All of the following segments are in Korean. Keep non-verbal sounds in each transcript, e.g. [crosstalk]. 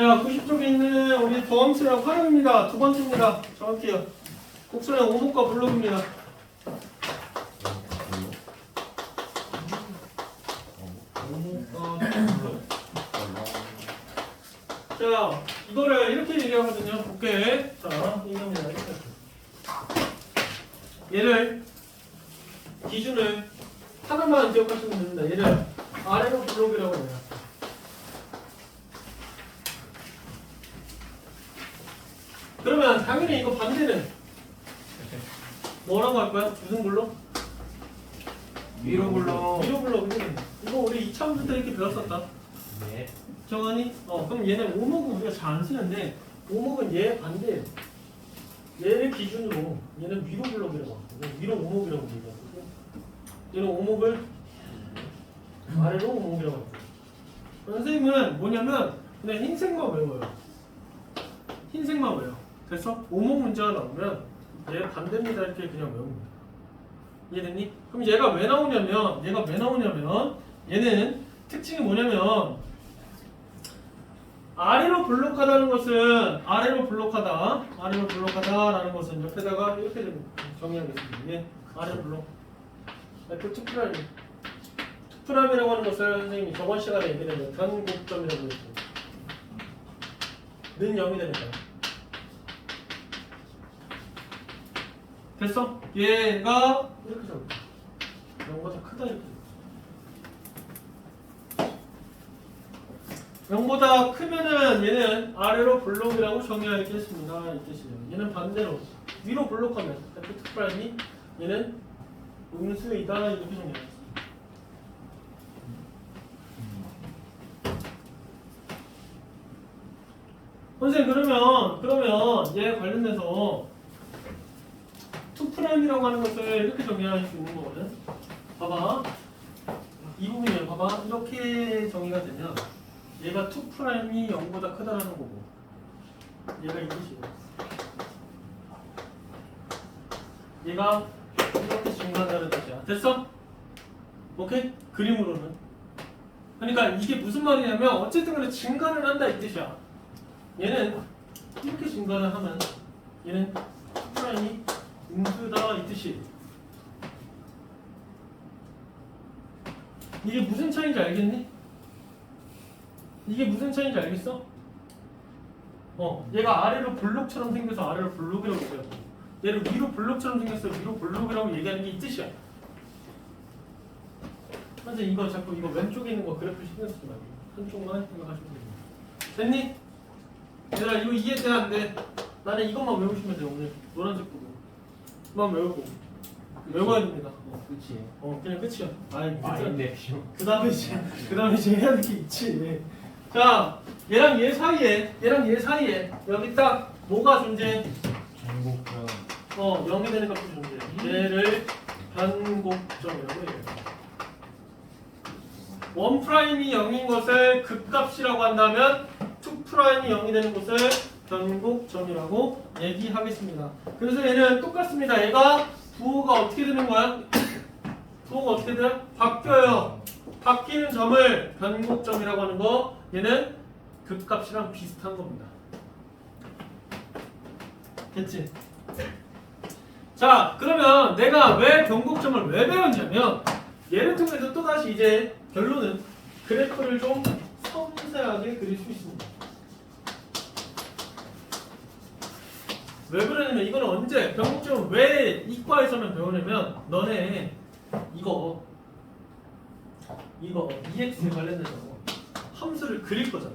자, 90쪽에 있는 우리 도함수랑 활용입니다. 두 번째입니다. 정확히요. 곡선의 오목과 블록입니다. 자, 이거를 이렇게 얘기하거든요. 볼게. 자. 이렇게. 얘를 기준을 하나만 기억하시면 됩니다. 얘를 아래로 블록이라고 해요. 그러면 당연히 이거 반대는 뭐라고 할 거야? 무슨 블록? 위로 불러. 위로 블록이지. 이거 우리 2차부터 이렇게 배웠었다. 네. 정한이? 어, 그럼 얘는 오목은 우리가 잘 안 쓰는데 오목은 얘 반대예요. 얘를 기준으로 얘는 위로 블록이라고 하고 위로 오목이라고 얘기하고 얘는 오목을 아래로 오목이라고 하고 선생님은 뭐냐면 그냥 흰색만 외워요. 흰색만 외워. 됐어? 오목 문제가 나오면 얘 반대입니다 이렇게 그냥 외웁니다. 이해됐니? 그럼 얘가 왜 나오냐면 얘가 왜 나오냐면 얘는 특징이 뭐냐면 아래로 블록하다는 것은 아래로 블록하다 아래로 블록하다라는 것은 옆에다가 이렇게 좀 정의하겠습니다. 예, 아래로 블록. 투프라임. 투프라임이라고 하는 것을 선생님이 저번 시간에 얘기했는데 변곡점이라고 했죠. 는 0이 되는 거야. 됐어? 얘가 이렇게 잡아. 0보다 크다 이렇게. 0보다 크면은 얘는 아래로 블록이라고 정의하겠습니다. 이 뜻이에요. 얘는 반대로 위로 블록하면 F 프라임이 얘는 음수이다 이렇게 정의하겠습니다. 선생님 그러면 그러면 얘 관련돼서 투 프라임이라고 하는 것을 이렇게 정의할 수 있는 거거든. 봐봐. 이 부분이에요. 봐봐. 이렇게 정의가 되면 얘가 투 프라임이 0보다 크다라는 거고 얘가 이 뜻이고 얘가 이렇게 증가한다는 뜻이야. 됐어? 오케이? 그림으로는. 그러니까 이게 무슨 말이냐면 어쨌든 간에 증가를 한다 이 뜻이야. 얘는 이렇게 증가를 하면 얘는 투 프라임이 음수다 이 뜻이. 이게 무슨 차이인지 알겠니? 이게 무슨 차이인지 알겠어? 어, 얘가 아래로 블록처럼 생겨서 아래로 블록이라고 얘기하고 얘를 위로 블록처럼 생겨서 위로 블록이라고 얘기하는 게 이 뜻이야. 현재 이거 자꾸 이거 왼쪽에 있는 거 그래프 신경 쓰지 말고 한쪽만 생각하시면 됩니다. 됐니? 얘들아 이거 이해 돼 안 돼? 나는 이것만 외우시면 돼 오늘 노란색 부분. 그만 외우고 외워야 됩니다. 어, 끝이. 어 그냥 끝이야. 아이 아닌데. 그 다음에 이제 그 다음에 이제 해야 될 게 있지. 자, 얘랑 얘 사이에 얘랑 얘 사이에 여기 딱 뭐가 존재? 전국편. 어, 0이 되는 값이 존재. 얘를 변곡점이라고 해요. 원 프라임이 0인 것을 극값이라고 한다면 투 프라임이 0이 되는 것을 변곡점이라고 얘기하겠습니다. 그래서 얘는 똑같습니다. 얘가 부호가 어떻게 되는 거야? 부호가 어떻게 돼요? 바뀌어요. 바뀌는 점을 변곡점이라고 하는 거 얘는 극값이랑 비슷한 겁니다. 됐지? 자 그러면 내가 왜 변곡점을 왜 배웠냐면 얘를 통해서 또다시 이제 결론은 그래프를 좀 섬세하게 그릴 수 있습니다. 왜 그러냐면 이거는 언제 변곡점을 왜 이과에서는 배우냐면 너네 이거 이거 EX에 관련돼서 함수를 그릴 거잖아.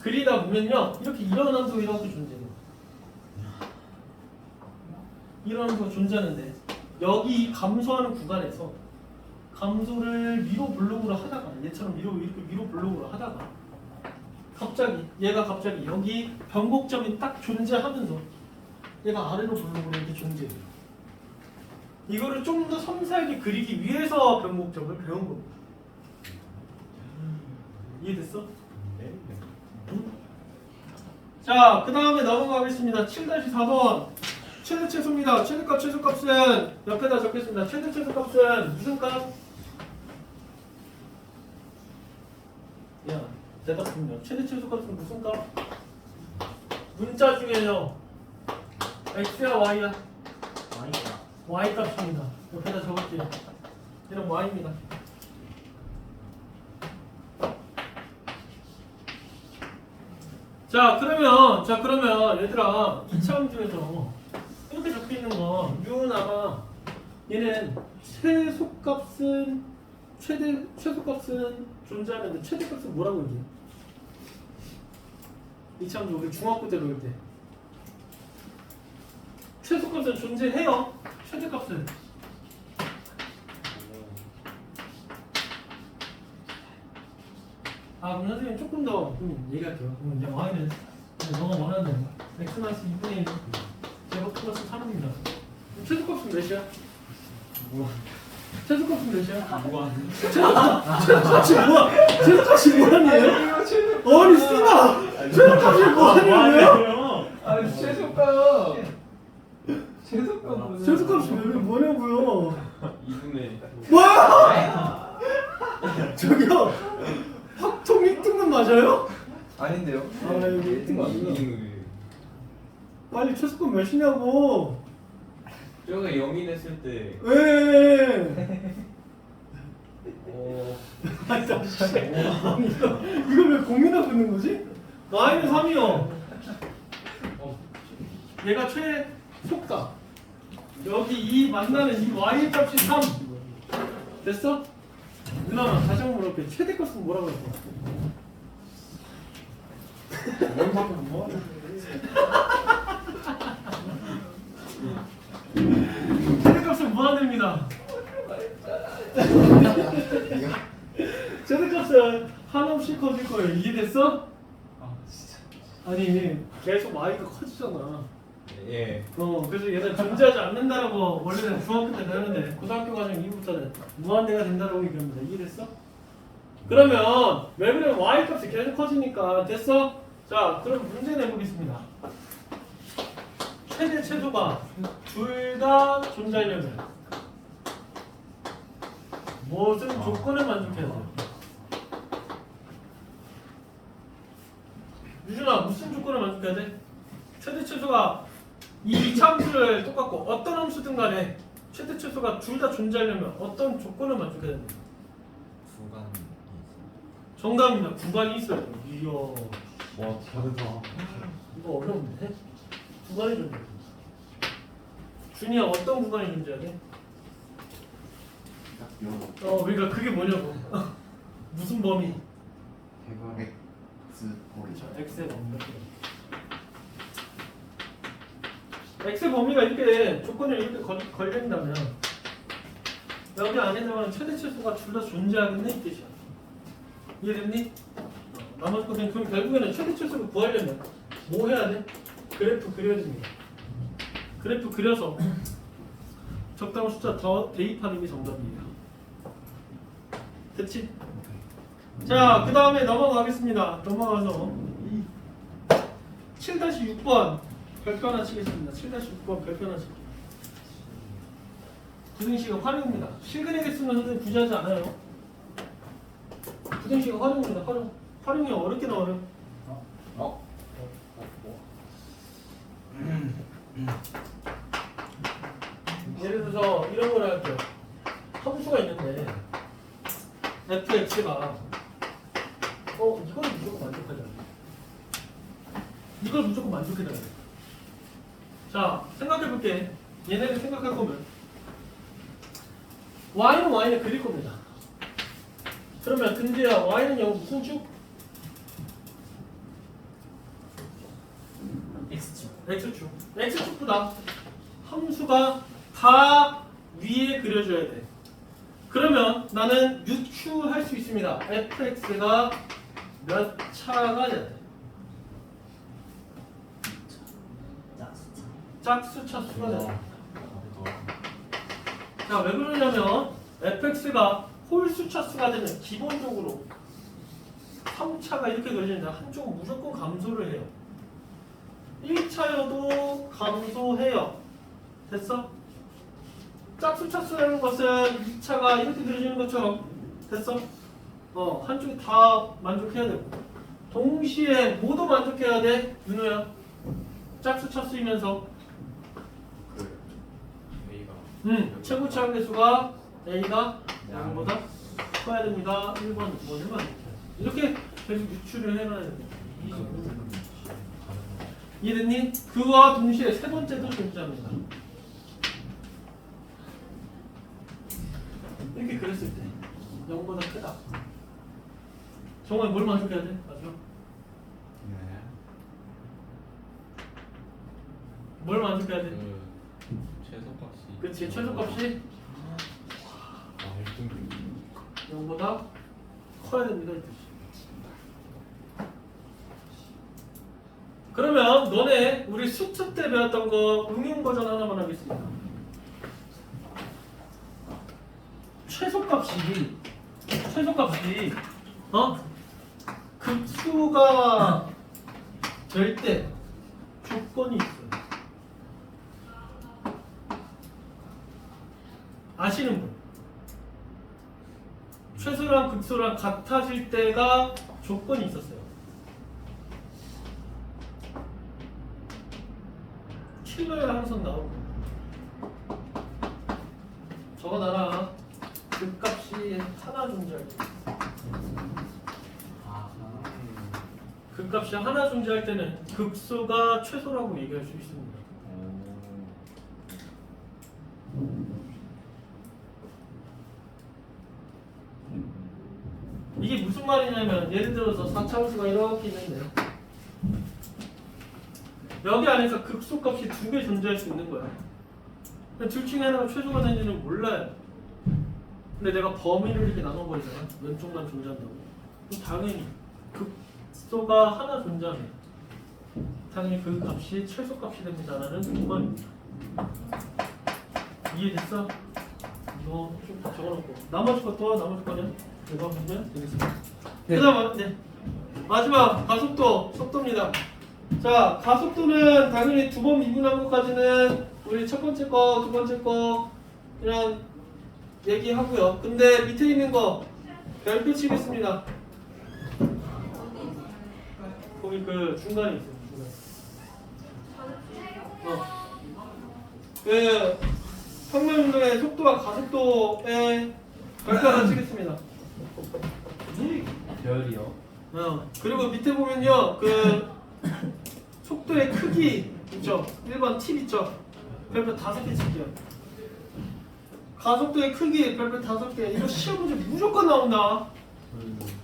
그리다 보면요 이렇게 이런 함수 이런 함수 존재해요. 이런 함수가 존재하는데 여기 이 감소하는 구간에서 감소를 위로 블록으로 하다가 얘처럼 위로 이렇게 위로 블록으로 하다가 갑자기 얘가 갑자기 여기 변곡점이 딱 존재하면서 얘가 아래로 블록으로 이렇게 존재해요. 이거를 좀 더 섬세하게 그리기 위해서 변곡점을 배운 겁니다. 이해됐어? 네. 자, 그 다음에 넘어가겠습니다. 7-4번. 최대 최소입니다. 최대값 최소값은 옆에다 적겠습니다. 최대 최소값은 무슨 값? 야, 대답은요. 최대 최소값은 무슨 값? 문자 중에요. x야 y야? 아니다. y 값입니다. 옆에다 적을게요. 얘는 y입니다. 자 그러면 자 그러면 얘들아 이 차원 중에서 이렇게 적혀 있는 거 유나가 얘는 최소값은 최대 최소값은 존재하는데 최대값은 뭐라고 얘기해? 이 차원 우리 중학교 때 배울 때 최소값은 존재해요. 최대값은 아 그럼 선생님 조금 더좀 얘기할게요. 그럼 이제 y는 너가 원하는 x 마이너스 2분의 1 제곱 플러스 3입니다. 최소값은 몇이야? 최소값은 몇이야? 무한. 최소값이 뭐야? 최소값이 뭐라니에요? 아니 쓰나? 최소값이 뭐라니에요? 아 최소값 최소값 최소값이 왜 뭐냐고요? 2분의 뭐야? 저기요 확통 1등급 맞아요? 아닌데요? 아이고. 1등 맞나? 2등급이. 빨리 최소값 몇이냐고 저거 0이 됐을 때. 왜? 어. [laughs] 아니 나 씨. 아니, 이걸 왜 고민하고 있는 거지? Y는 3이요. 얘가 최소값 여기 이 만나는 이 y 값이 3 됐어? 누나 다시 한번 물어볼게. 최대값은 뭐라고 했어? 최대값은 무한대입니다? 최대값은 한없이 커질 거예요. 이해됐어? 아 아니 계속 y가 커지잖아 예. 어, 그래서 얘는 존재하지 않는다라고 원래는 중학교 때 배우는데 고등학교 과정 이후부터는 무한대가 된다라고 얘기합니다. 이해됐어? 그러면 왜 그러면 y 값이 계속 커지니까 됐어? 자, 그럼 문제 내보겠습니다. 최대 최소가 둘 다 존재하려면 무슨 조건을 만족해야 돼? 유준아 무슨 조건을 만족해야 돼? 최대 최소가 이 참수를 똑같고 어떤 함수든 간에 최대 최소가 둘 다 존재하려면 어떤 조건을 만족해야 됩니까? 구간. 정답입니다. 구간이 있어요. 이야, 와 다르다. 이거 어려운데? 구간이 존재. 준이야 어떤 구간이 존재하게? 어, 그러니까 그게 뭐냐고. [laughs] 무슨 범위? 거리죠. X의 범위. X의 범위가 이렇게 조건이 이렇게 걸, 걸린다면 여기 안에 들어가는 최대 최소가 둘다 존재하겠네 이 뜻이야. 이해됐니? 어, 나머지 거는 그럼 결국에는 최대 최소를 구하려면 뭐 해야 돼? 그래프 그려야 됩니다. 그래프 그려서 적당한 숫자 더 대입하는 게 정답이에요. 됐지? 자, 그 다음에 넘어가겠습니다. 넘어가서 7-6번 별표 하나 치겠습니다. 7-6번 별표 하나 칠게요. 부등식의 활용입니다. 실근의 개수는 선생님 구제하지 않아요. 부등식의 활용입니다. 활용. 활용이 어렵게 나와요. 어? 예를 들어서 이런 걸 할게요. 함수가 있는데 fx가 어 이걸 무조건 만족하지 않아. 이걸 무조건 만족해야 돼. 자 생각해 볼게. 얘네를 생각할 거면 y는 y는 그릴 겁니다. 그러면 근데야 y는 여기 무슨 축? X축. x축. x축보다 함수가 다 위에 그려줘야 돼. 그러면 나는 유추할 수 있습니다. fx가 몇 차가 돼야 돼. 짝수차 수가 돼. 자, 왜 그러냐면 fx가 홀수차 수가 되면 기본적으로 3차가 이렇게 그려지는데 한쪽은 무조건 감소를 해요. 1차여도 감소해요. 됐어? 짝수 차 수라는 것은 2차가 이렇게 그려지는 것처럼 됐어? 어, 한쪽이 다 만족해야 되고. 동시에 모두 만족해야 돼 윤호야. 짝수 차 쓰이면서. A가 음 최고치 함계수가 A가 양보다 커야 됩니다. 1번 2번 1번 이렇게 계속 유추를 해놔야 됩니다 이해됐니? 그와 동시에 세 번째도 존재합니다. 이렇게 그렸을 때 0보다 크다 정말 뭘 만족해야 돼? 마지막 네. 뭘 만족해야 돼? 그 최소값이 그치 최소값이 아 1등 0보다 커야 됩니다 이 뜻이 그러면 너네 우리 수트 때 배웠던 거 응용 버전 하나만 하겠습니다 최소값이 최소값이 어? 극수가 될 때 조건이 있어요 아시는 분? 최소랑 극소랑 같아질 때가 조건이 있었어요. 킬러에 항상 나오고 적어놔라. 극값이 하나 존재할 때. 극값이 하나 존재할 때는 극소가 최소라고 얘기할 수 있습니다. 이게 무슨 말이냐면 예를 들어서 4차함수가 이렇게 있는데 여기 안에서 극소값이 두 개 존재할 수 있는 거야. 둘 중에 하나가 최소가 되는지는 몰라요. 근데 내가 범위를 이렇게 나눠버리잖아. 왼쪽만 존재한다고. 당연히 극 소가 하나 존재하면 당연히 그 값이 최소값이 됩니다라는 조건입니다. 이해됐어? 이거 좀 적어놓고 나머지 것도 나머지 거는 이거 보면 되겠습니다. 네. 그다음 네. 마지막 가속도 속도입니다. 자 가속도는 당연히 두 번 미분한 것까지는 우리 첫 번째 거, 두 번째 거 그냥 얘기하고요. 근데 밑에 있는 거 별표 치겠습니다. 거기 그 중간에 있어요. 중간. 어. 그 평면 운동의 속도와 별표 하나 치겠습니다. 별이요. 어, 그리고 밑에 보면요, 그 속도의 크기 있죠? 1번 팁 있죠? 별표 다섯 개 칠게요. 가속도의 크기 별표 다섯 개. 이거 시험 문제 무조건 나온다.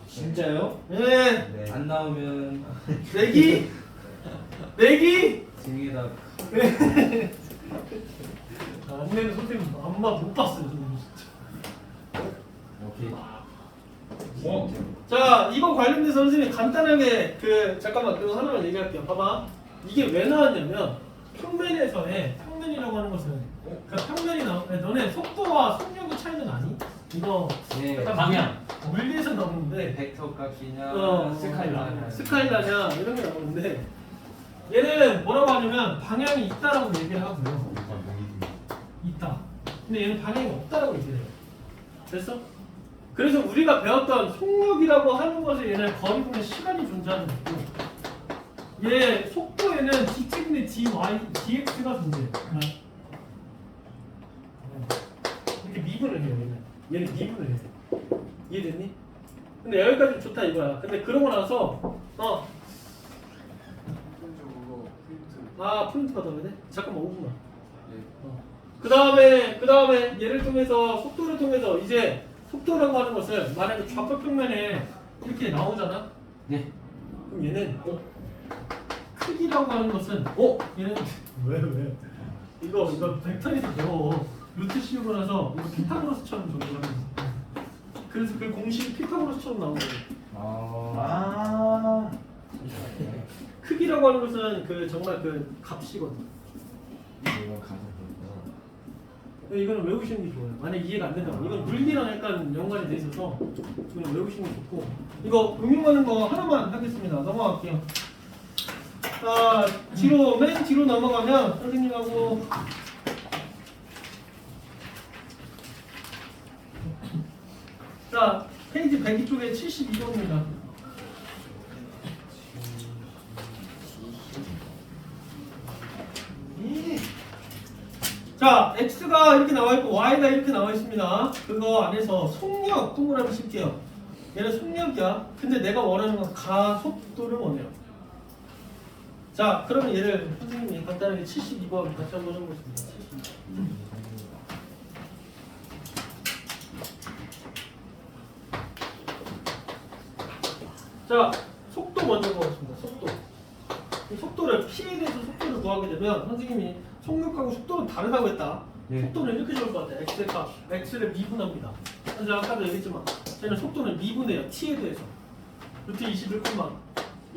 진짜요? 예, 네. 안 나오면 내기, 내기. 등에다 아, 안 내는 선생님 안봐 못 봤어요. 선생님 진짜. 오케이. 뭐? 자, 이거 관련돼서 선생님이 간단하게 그 잠깐만 그거 하나만 얘기할게요. 봐봐. 이게 왜 나왔냐면 평면에서의 평면이라고 하는 것은 그 평면이 나 너네 속도와 속력의 차이는 아니? 이거 네. 약간 방향. 물리에서 나오는데 벡터 값이냐 어, 스카일라. 스카일라냐 이런 게 나오는데 얘는 뭐라고 하냐면 방향이 있다라고 얘기를 하고요. 있다. 근데 얘는 방향이 없다라고 얘기해요. 됐어? 그래서 우리가 배웠던 속력이라고 하는 것에 얘는 거리 분의 시간이 존재하는 거고 얘 속도에는 dt분의 dy, dx가 존재해요. 이렇게 미분을 해요. 얘는. 얘는 미분을 해요. 이해됐니? 근데 여기까지 좋다 이거야. 근데 그러고 나서 어. 아 프린트 받아야 돼? 잠깐만 5분만. 그 다음에 그 다음에 얘를 통해서 속도를 통해서 이제 속도라고 하는 것을 만약에 좌표 평면에 이렇게 나오잖아. 네. 그럼 얘는 어? 크기라고 하는 것은 어? 얘는 왜 왜? 이거 이거 벡터에서 배워. 루트 씌우고 나서 이거 피타고라스처럼 존재하는 거. 그래서 그 공식이 피타고라스처럼 나오는 거예요. 아. 크기라고 하는 것은 그 정말 그 값이거든. 이거 가서 네, 이거는 외우시는 게 좋아요. 만약 이해가 안 된다면 이건 물리랑 약간 연관이 돼 있어서 이건 외우시는 게 좋고 이거 응용하는 거 하나만 하겠습니다. 넘어갈게요. 자 뒤로 맨 뒤로 넘어가면 선생님하고 자, 페이지 102쪽에 72번입니다. 자, x가 이렇게 나와 있고 y가 이렇게 나와 있습니다. 그거 안에서 속력 동그라미 칠게요. 얘는 속력이야. 근데 내가 원하는 건 가속도를 원해요. 자, 그러면 얘를 선생님이 간단하게 72번 다시 한번 해보겠습니다. 자, 속도 먼저 보겠습니다. 속도. 이 속도를 P에 대해서 속도를 구하게 되면 선생님이 속력하고 속도는 다르다고 했다. 네. 속도는 이렇게 적을 것 같아요. X의 값, X를 미분합니다. 현재 아까도 얘기했지만 쟤는 속도는 미분해요. T에 대해서. 루트 21콤마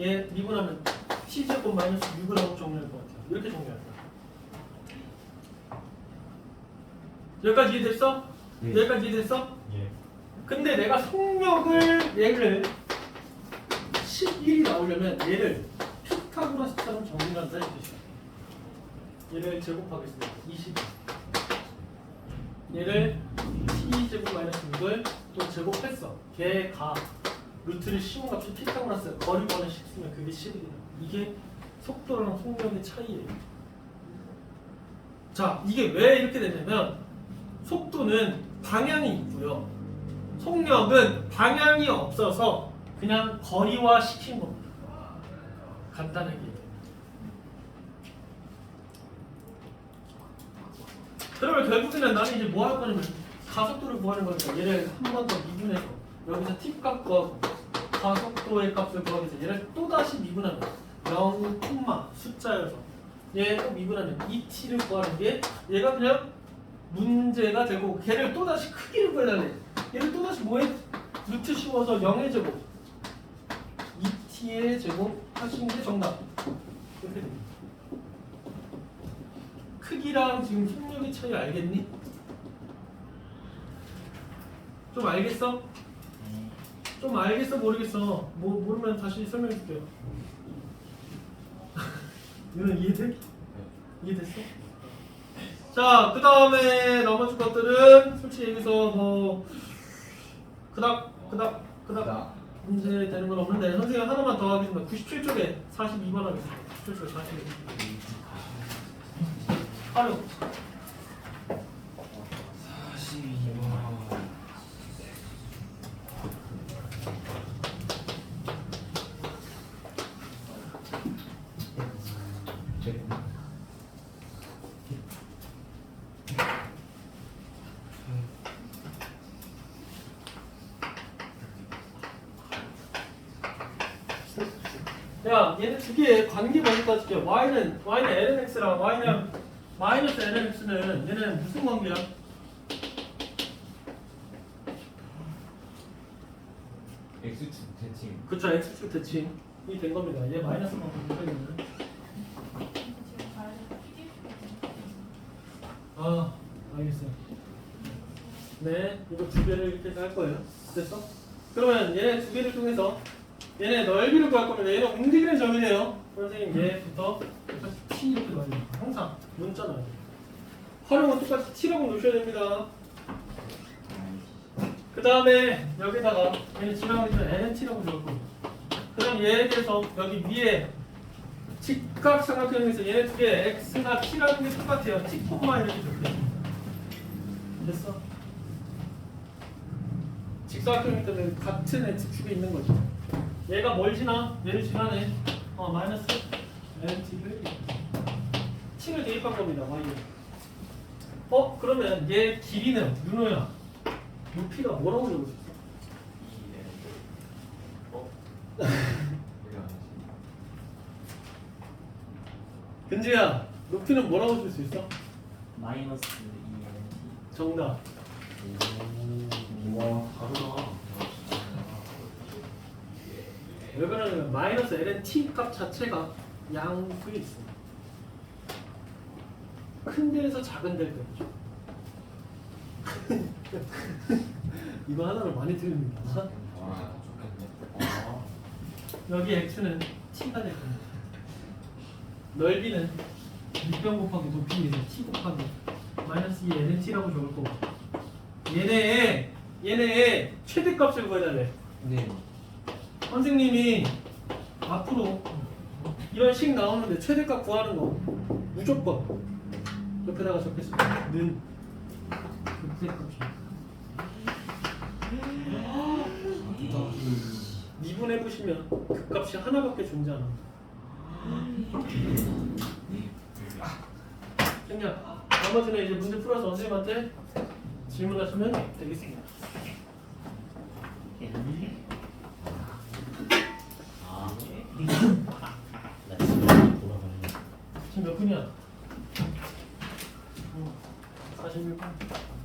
얘 미분하면 T 제곱 마이너스 6을 하고 정리할 것 같아요. 이렇게 정리할 거야. 여기까지 이해됐어? 네. 여기까지 이해됐어? 예. 근데 내가 속력을 얘를 11이 나오려면 얘를 피타고라스처럼 정리한다 이 뜻이야. 얘를 제곱하겠습니다. 20. 얘를 t 제곱 마이너스 6을 또 제곱했어. 걔 가. 루트를 씌운 값이 피타고라스 거리번을 씩 쓰면 그게 11이야. 이게 속도랑 속력의 차이예요. 자, 이게 왜 이렇게 되냐면 속도는 방향이 있고요. 속력은 방향이 없어서 그냥 거리화 시킨 겁니다. 간단하게. 그러면 결국에는 나는 이제 뭐 할 거냐면 가속도를 구하는 거니까 얘를 한 번 더 미분해서 여기서 t 값 구하고 가속도의 값을 구하기 위해서 얘를 또 다시 미분하면 0, 숫자여서 얘또 미분하면 2t를 구하는 게 얘가 그냥 문제가 되고 걔를 또 다시 크기를 구해달래. 얘를 또 다시 뭐에 루트 씌워서 0의 제곱 2t의 제곱 하시는 게 정답. 이렇게 됩니다. 크기랑 지금 속력의 차이 알겠니? 좀 알겠어? 좀 알겠어 모르겠어? 뭐 모르면 다시 설명해 줄게요. [laughs] 이건 이해돼? 이해됐어? 자, 그 다음에 나머지 것들은 솔직히 여기서 뭐 그닥 그닥 그닥. 문제 되는 건 없는데 선생님 하나만 더 하겠습니다. 97쪽에 42번 하겠습니다. 97쪽에 42번. 활용. 42번. 야, 얘네 두 개의 따질게. y는 y는 lnx랑 y는 마이너스 lnx는 얘는 무슨 관계야? X축 대칭. 그쵸, x축 대칭이 된 겁니다. 얘 마이너스만 보면 아, 알겠어요. 네, 이거 두 개를 이렇게 할 거예요. 됐어? 그러면 얘네 두 개를 통해서 얘네 넓이를 구할 겁니다. 얘는 움직이는 점이네요. 선생님 얘부터 똑같이 t 이렇게 넣어야 됩니다. 항상 문자 넣어야 돼요. 활용은 똑같이 t라고 놓으셔야 됩니다. 그 다음에 여기다가 얘는 지나가기 전에 NT라고 적을 겁니다. 그 다음 얘에 대해서 여기 위에 직각 삼각형에서 얘네 두 개 x나 t라는 게 똑같아요. t, 이렇게 적혀요. 됐어? 직사각형이기 때문에 같은 x축에 있는 거죠. 얘가 뭘 지나? 얘를 지나네. 어, 마이너스 nt를 t를 대입한 겁니다. y. 어? 그러면 얘 길이는 윤호야. 높이가 뭐라고 적을 수 있어? 어? 근지야, 높이는 뭐라고 줄 수 있어? 마이너스 2NT 정답. 와 다르다. 왜 그러냐면 마이너스 ln t 값 자체가 양수에 있어. 큰 데에서 작은 데일 때죠. [laughs] 이거 하나로 많이 틀립니다. 와 좋겠네. 아. 여기 x는 t가 될 겁니다. 넓이는 밑변 곱하기 높이에서 t 곱하기 마이너스 2 ln t라고 적을 거고 얘네 얘네 최대값을 구해달래. 네. 선생님이 앞으로 이런 식 나오는데 최대값 구하는 거 무조건 옆에다가 적겠습니다. 는 극대값이 미분해 보시면 극값이 하나밖에 존재하는 그냥 나머지는 이제 문제 풀어서 선생님한테 질문하시면 되겠습니다. 몇 분이야? 어, 41분.